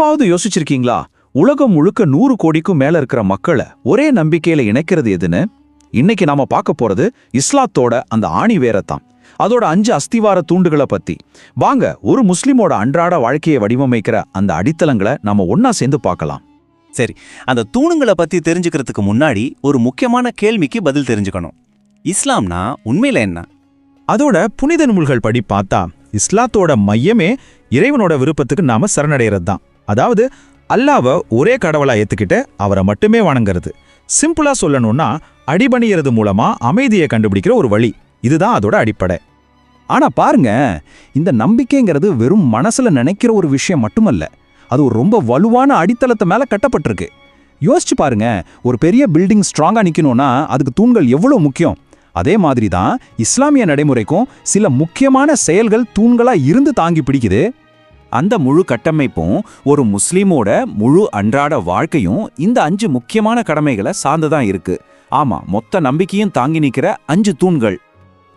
எப்பாவது யோசிச்சிருக்கீங்களா? உலகம் முழுக்க நூறு கோடிக்கும் மேல இருக்கிற மக்களை ஒரே நம்பிக்கையில இணைக்கிறது எதுன்னு? இன்னைக்கு நாம பார்க்க போறது இஸ்லாத்தோட அந்த ஆணி வேரத்தான். அதோட அஞ்சு அஸ்திவார தூண்டுகளை பத்தி. வாங்க ஒரு முஸ்லிமோட அன்றாட வாழ்க்கையை வடிவமைக்கிற அந்த அடித்தளங்களை நாம ஒன்னா சேர்ந்து பார்க்கலாம். சரி அந்த தூணுங்களை பத்தி தெரிஞ்சுக்கிறதுக்கு முன்னாடி ஒரு முக்கியமான கேள்விக்கு பதில் தெரிஞ்சுக்கணும். இஸ்லாம்னா உண்மையில என்ன? அதோட புனித நூல்கள் படி பார்த்தா இஸ்லாத்தோட மையமே இறைவனோட விருப்பத்துக்கு நாம சரணடைகிறது தான் அதாவது அல்லாவை ஒரே கடவுளாக ஏற்றுக்கிட்டு அவரை மட்டுமே வணங்குறது. சிம்பிளாக சொல்லணும்னா அடிபணியறது மூலமாக அமைதியை கண்டுபிடிக்கிற ஒரு வழி. இதுதான் அதோட அடிப்படை. ஆனால் பாருங்க இந்த நம்பிக்கைங்கிறது வெறும் மனசில் நினைக்கிற ஒரு விஷயம் மட்டுமல்ல. அது ஒரு ரொம்ப வலுவான அடித்தளத்தை மேலே கட்டப்பட்டிருக்கு. யோசிச்சு பாருங்க ஒரு பெரிய பில்டிங் ஸ்ட்ராங்காக நிற்கணும்னா அதுக்கு தூண்கள் எவ்வளோ முக்கியம்? அதே மாதிரி தான் இஸ்லாமிய நடைமுறைக்கும் சில முக்கியமான செயல்கள் தூண்களாக இருந்து தாங்கி பிடிக்குது. அந்த முழு கட்டமைப்பும் ஒரு முஸ்லீமோட முழு அன்றாட வாழ்க்கையும் இந்த அஞ்சு முக்கியமான கடமைகளை சார்ந்துதான் இருக்கு. ஆமா மொத்த நம்பிக்கையும் தாங்கி நிற்கிற அஞ்சு தூண்கள்.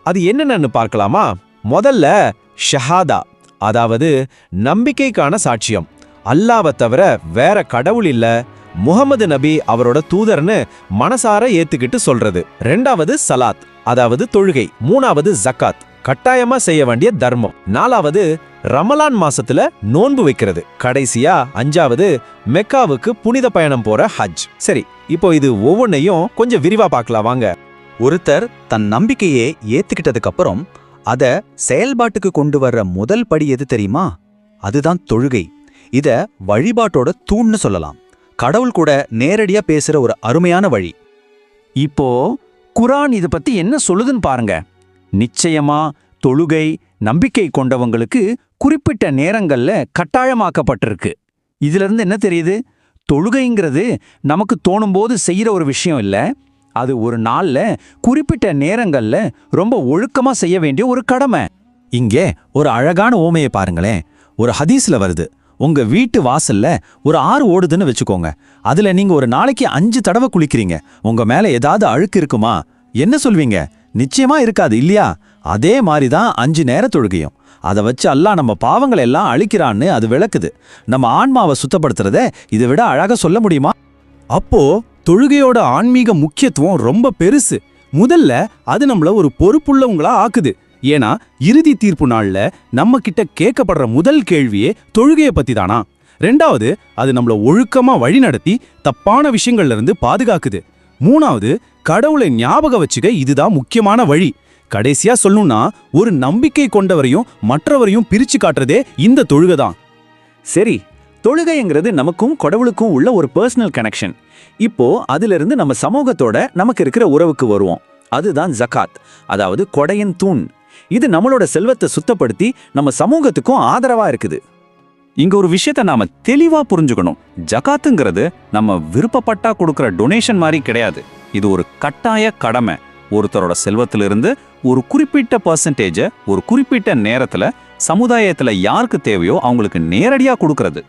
அது என்னென்னு பார்க்கலாமா? முதல்ல ஷஹாதா அதாவது நம்பிக்கைக்கான சாட்சியம். அல்லாவை தவிர வேற கடவுள் இல்ல. முகமது நபி அவரோட தூதர்னு மனசார ஏத்துக்கிட்டு சொல்றது. ரெண்டாவது சலாத் அதாவது தொழுகை. மூணாவது ஜக்காத். கட்டாயமா செய்ய வேண்டிய தர்மம். நாலாவது ரமலான் மாசத்துல நோன்பு வைக்கிறது. கடைசியா அஞ்சாவது மெக்காவுக்கு புனித பயணம் போற ஹஜ். சரி இப்போ இது ஒவ்வொன்னையும் கொஞ்சம் விரிவா பார்க்கலாம் வாங்க. ஒருத்தர் தன் நம்பிக்கையே ஏத்துக்கிட்டதுக்கு அப்புறம் அத செயல்பாட்டுக்கு கொண்டு வர்ற முதல் படி எது தெரியுமா? அதுதான் தொழுகை. இத வழிபாட்டோட தூண்னு சொல்லலாம். கடவுள் கூட நேரடியா பேசுற ஒரு அருமையான வழி. இப்போ குரான் இத பத்தி என்ன சொல்லுதுன்னு பாருங்க. நிச்சயமா தொழுகை நம்பிக்கை கொண்டவங்களுக்கு குறிப்பிட்ட நேரங்கள்ல கட்டாயமாக்கப்பட்டிருக்கு. இதுல இருந்து என்ன தெரியுது? தொழுகைங்கிறது நமக்கு தோணும்போது செய்யற ஒரு விஷயம் இல்ல. அது ஒரு நாள்ல குறிப்பிட்ட நேரங்கள்ல ரொம்ப ஒழுக்கமா செய்ய வேண்டிய ஒரு கடமை. இங்கே ஒரு அழகான ஓமையை பாருங்களேன். ஒரு ஹதீஸ்ல வருது. உங்க வீட்டு வாசல்ல ஒரு ஆறு ஓடுதுன்னு வச்சுக்கோங்க. அதுல நீங்க ஒரு நாளைக்கு அஞ்சு தடவை குளிக்கிறீங்க. உங்க மேல ஏதாவது அழுக்கு இருக்குமா? என்ன சொல்வீங்க? நிச்சயமா இருக்காது இல்லையா? அதே மாதிரி தான் அஞ்சு நேர தொழுகையும். அதை வச்சு அல்லாஹ் நம்ம பாவங்களை எல்லாம் அழிக்கிறான்னு அது விளக்குது. நம்ம ஆன்மாவை சுத்தப்படுத்துறத இதை விட அழகாக சொல்ல முடியுமா? அப்போ தொழுகையோட ஆன்மீக முக்கியத்துவம் ரொம்ப பெருசு. முதல்ல அது நம்மள ஒரு பொறுப்புள்ளவங்களா ஆக்குது. ஏன்னா இறுதி தீர்ப்பு நாள்ல நம்ம கிட்ட கேட்கப்படுற முதல் கேள்வியே தொழுகையை பத்தி தானா ரெண்டாவது அது நம்மள ஒழுக்கமா வழிநடத்தி தப்பான விஷயங்கள்ல இருந்து பாதுகாக்குது. மூணாவது கடவுளை ஞாபகம் வச்சுக்க இதுதான் முக்கியமான வழி. கடைசியா சொல்லணும்னா ஒரு நம்பிக்கை கொண்டவரையும் மற்றவரையும் பிரிச்சு காட்டுறதே இந்த தொழுகை தான் சரி தொழுகைங்கிறது நமக்கும் கடவுளுக்கும் உள்ள ஒரு பர்சனல் கனெக்ஷன் இப்போ அதிலிருந்து நம்ம சமூகத்தோட நமக்கு இருக்கிற உறவுக்கு வருவோம். அதுதான் ஜகாத் அதாவது கொடையின் தூண். இது நம்மளோட செல்வத்தை சுத்தப்படுத்தி நம்ம சமூகத்துக்கும் ஆதரவா இருக்குது. இங்க ஒரு விஷயத்த நாம தெளிவா புரிஞ்சுக்கணும். ஜகாத்துங்கிறது நம்ம விருப்பப்பட்டா கொடுக்குற டொனேஷன் மாதிரி கிடையாது. இது ஒரு கட்டாய கடமை. ஒருத்தரோட செல்வத்திலிருந்து ஒரு குறிப்பிட்ட பர்சன்டேஜ ஒரு குறிப்பிட்ட நேரத்துல சமுதாயத்துல யாருக்கு தேவையோ அவங்களுக்கு நேரடியா கொடுக்கறது.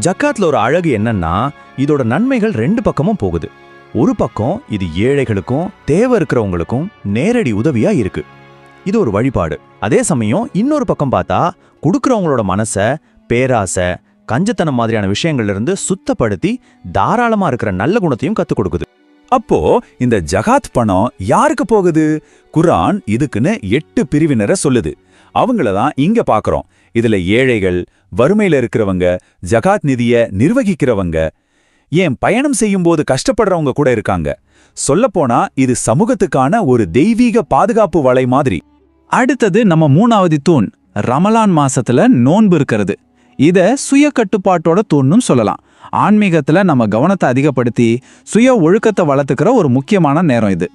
ஜக்காத்ல ஒரு அழகு என்னன்னா இதோட நன்மைகள் ரெண்டு பக்கமும் போகுது. ஒரு பக்கம் இது ஏழைகளுக்கும் தேவை இருக்கிறவங்களுக்கும் நேரடி உதவியா இருக்கு. இது ஒரு வழிபாடு. அதே சமயம் இன்னொரு பக்கம் பார்த்தா கொடுக்கறவங்களோட மனசை பேராசை கஞ்சத்தனம் மாதிரியான விஷயங்கள்ல இருந்து சுத்தப்படுத்தி தாராளமா இருக்கிற நல்ல குணத்தையும் கத்துக் கொடுக்குது. அப்போ இந்த ஜகாத் பணம் யாருக்கு போகுது? குரான் இதுக்குன்னு எட்டு பிரிவினரை சொல்லுது. அவங்கள தான் இங்க பாக்குறோம். இதுல ஏழைகள் வறுமையில இருக்கிறவங்க ஜகாத் நிதிய நிர்வகிக்கிறவங்க ஏன் பயணம் செய்யும்போது கஷ்டப்படுறவங்க கூட இருக்காங்க. சொல்லப்போனா இது சமூகத்துக்கான ஒரு தெய்வீக பாதுகாப்பு வலை மாதிரி. அடுத்தது நம்ம மூணாவது தூண் ரமலான் மாசத்துல நோன்பு இருக்கிறது. இதை சுய கட்டுப்பாட்டோட தூண்ணும் சொல்லலாம். ஆன்மீகத்தில் நம்ம கவனத்தை அதிகப்படுத்தி சுய ஒழுக்கத்தை வளர்த்துக்கிற ஒரு முக்கியமான நேரம் இது.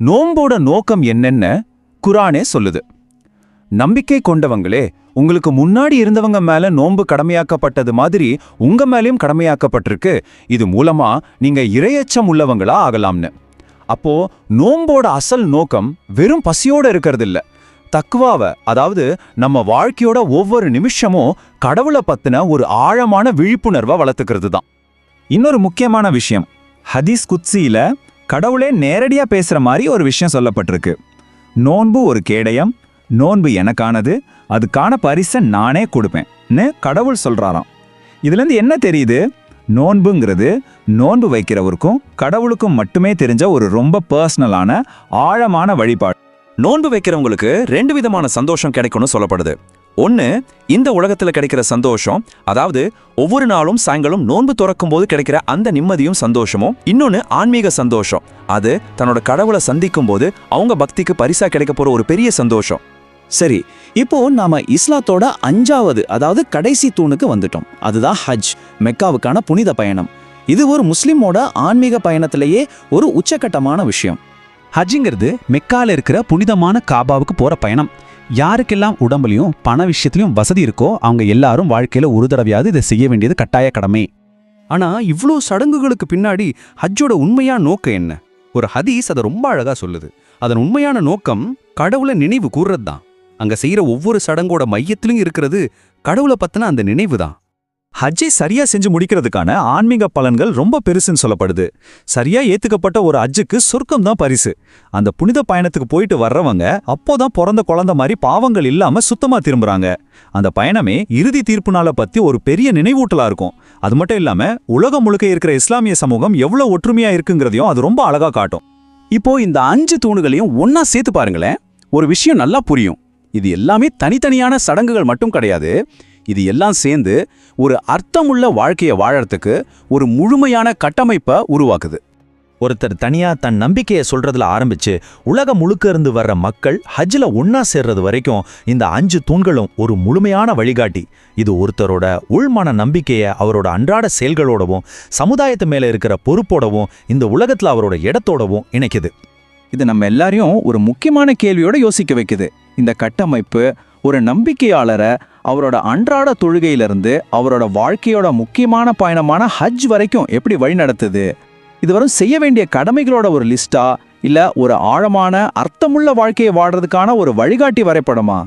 நோம்போட நோக்கம் என்னென்னு குரானே சொல்லுது. நம்பிக்கை கொண்டவங்களே உங்களுக்கு முன்னாடி இருந்தவங்க மேல நோன்பு கடமையாக்கப்பட்டது மாதிரி உங்க மேலேயும் கடமையாக்கப்பட்டிருக்கு. இது மூலமா நீங்க இரையச்சம் உள்ளவங்களா ஆகலாம்னு. அப்போ நோம்போட அசல் நோக்கம் வெறும் பசியோட இருக்கிறது தக்குவாவை அதாவது நம்ம வாழ்க்கையோட ஒவ்வொரு நிமிஷமும் கடவுளை பத்தின ஒரு ஆழமான விழிப்புணர்வை வளர்த்துக்கிறது தான் இன்னொரு முக்கியமான விஷயம் ஹதீஸ் குத்சியில கடவுளே நேரடியாக பேசுற மாதிரி ஒரு விஷயம் சொல்லப்பட்டிருக்கு. நோன்பு ஒரு கேடயம் நோன்பு எனக்கானது அதுக்கான பரிசை நானே கொடுப்பேன்னு கடவுள் சொல்றாராம். இதுலேருந்து என்ன தெரியுது? நோன்புங்கிறது நோன்பு வைக்கிறவருக்கும் கடவுளுக்கும் மட்டுமே தெரிஞ்ச ஒரு ரொம்ப பர்சனலான ஆழமான வழிபாடு. நோன்பு வைக்கிறவங்களுக்கு ரெண்டு விதமான சந்தோஷம் கிடைக்கும்னு சொல்லப்படுது. ஒன்று இந்த உலகத்தில் கிடைக்கிற சந்தோஷம் அதாவது ஒவ்வொரு நாளும் சாயங்காலம் நோன்பு துறக்கும் போது கிடைக்கிற அந்த நிம்மதியும் சந்தோஷமும். இன்னொன்று ஆன்மீக சந்தோஷம். அது தன்னோட கடவுளை சந்திக்கும் போது அவங்க பக்திக்கு பரிசா கிடைக்க போற ஒரு பெரிய சந்தோஷம். சரி இப்போ நாம இஸ்லாத்தோட அஞ்சாவது அதாவது கடைசி தூணுக்கு வந்துட்டோம். அதுதான் ஹஜ் மெக்காவுக்கான புனித பயணம். இது ஒரு முஸ்லிமோட ஆன்மீக பயணத்திலேயே ஒரு உச்சகட்டமான விஷயம். ஹஜ்ஜிங்கிறது மெக்கால இருக்கிற புனிதமான காபாவுக்கு போற பயணம். யாருக்கெல்லாம் உடம்புலையும் பண விஷயத்துலையும் வசதி இருக்கோ அவங்க எல்லாரும் வாழ்க்கையில ஒரு தடவையாவது இதை செய்ய வேண்டியது கட்டாய கடமை. ஆனா இவ்வளோ சடங்குகளுக்கு பின்னாடி ஹஜ்ஜோட உண்மையான நோக்கம் என்ன? ஒரு ஹதீஸ் அதை ரொம்ப அழகா சொல்லுது. அதன் உண்மையான நோக்கம் கடவுளை நினைவு கூர்றது தான் அங்க செய்யற ஒவ்வொரு சடங்கோட மையத்திலும் இருக்கிறது கடவுளை பத்தின அந்த நினைவு தான் ஹஜ்ஜை சரியா செஞ்சு முடிக்கிறதுக்கான ஆன்மீக பலன்கள் ரொம்ப பெருசுன்னு சொல்லப்படுது. சரியா ஏத்துக்கப்பட்ட ஒரு ஹஜ்ஜுக்கு சொர்க்கம் தான் பரிசு. அந்த புனித பயணத்துக்கு போயிட்டு வர்றவங்க அப்போதான் பிறந்த குழந்தை மாதிரி பாவங்கள் இல்லாம சுத்தமா திரும்புறாங்க. அந்த பயணமே இறுதி தீர்ப்பு நாளை பத்தி ஒரு பெரிய நினைவூட்டலா இருக்கும். அது மட்டும் இல்லாம உலகம் முழுக்க இருக்கிற இஸ்லாமிய சமூகம் எவ்வளவு ஒற்றுமையா இருக்குங்கிறதையும் அது ரொம்ப அழகா காட்டும். இப்போ இந்த அஞ்சு தூணுகளையும் ஒன்னா சேர்த்து பாருங்களேன். ஒரு விஷயம் நல்லா புரியும். இது எல்லாமே தனித்தனியான சடங்குகள் மட்டும் கிடையாது. இது எல்லாம் சேர்ந்து ஒரு அர்த்தமுள்ள வாழ்க்கையை வாழறதுக்கு ஒரு முழுமையான கட்டமைப்பை உருவாக்குது. ஒருத்தர் தனியா தன் நம்பிக்கையை சொல்றதுல ஆரம்பிச்சு உலகம் முழுக்க இருந்து வர்ற மக்கள் ஹஜ்ல ஒன்னா சேர்றது வரைக்கும் இந்த அஞ்சு தூண்களும் ஒரு முழுமையான வழிகாட்டி. இது ஒருத்தரோட உள்மன நம்பிக்கையை அவரோட அன்றாட செயல்களோடவும் சமுதாயத்து மேல இருக்கிற பொறுப்போடவும் இந்த உலகத்துல அவரோட இடத்தோடவும் இணைக்குது. இது நம்ம எல்லாரையும் ஒரு முக்கியமான கேள்வியோட யோசிக்க வைக்குது. இந்த கட்டமைப்பு ஒரு நம்பிக்கையாளரை அவரோட அன்றாட தொழுகையிலிருந்து அவரோட வாழ்க்கையோட முக்கியமான பயணமான ஹஜ் வரைக்கும் எப்படி வழிநடத்துது நடத்துது? வரும் செய்ய வேண்டிய கடமைகளோட ஒரு லிஸ்டா? இல்லை ஒரு ஆழமான அர்த்தமுள்ள வாழ்க்கையை வாழ்றதுக்கான ஒரு வழிகாட்டி வரைபடமா?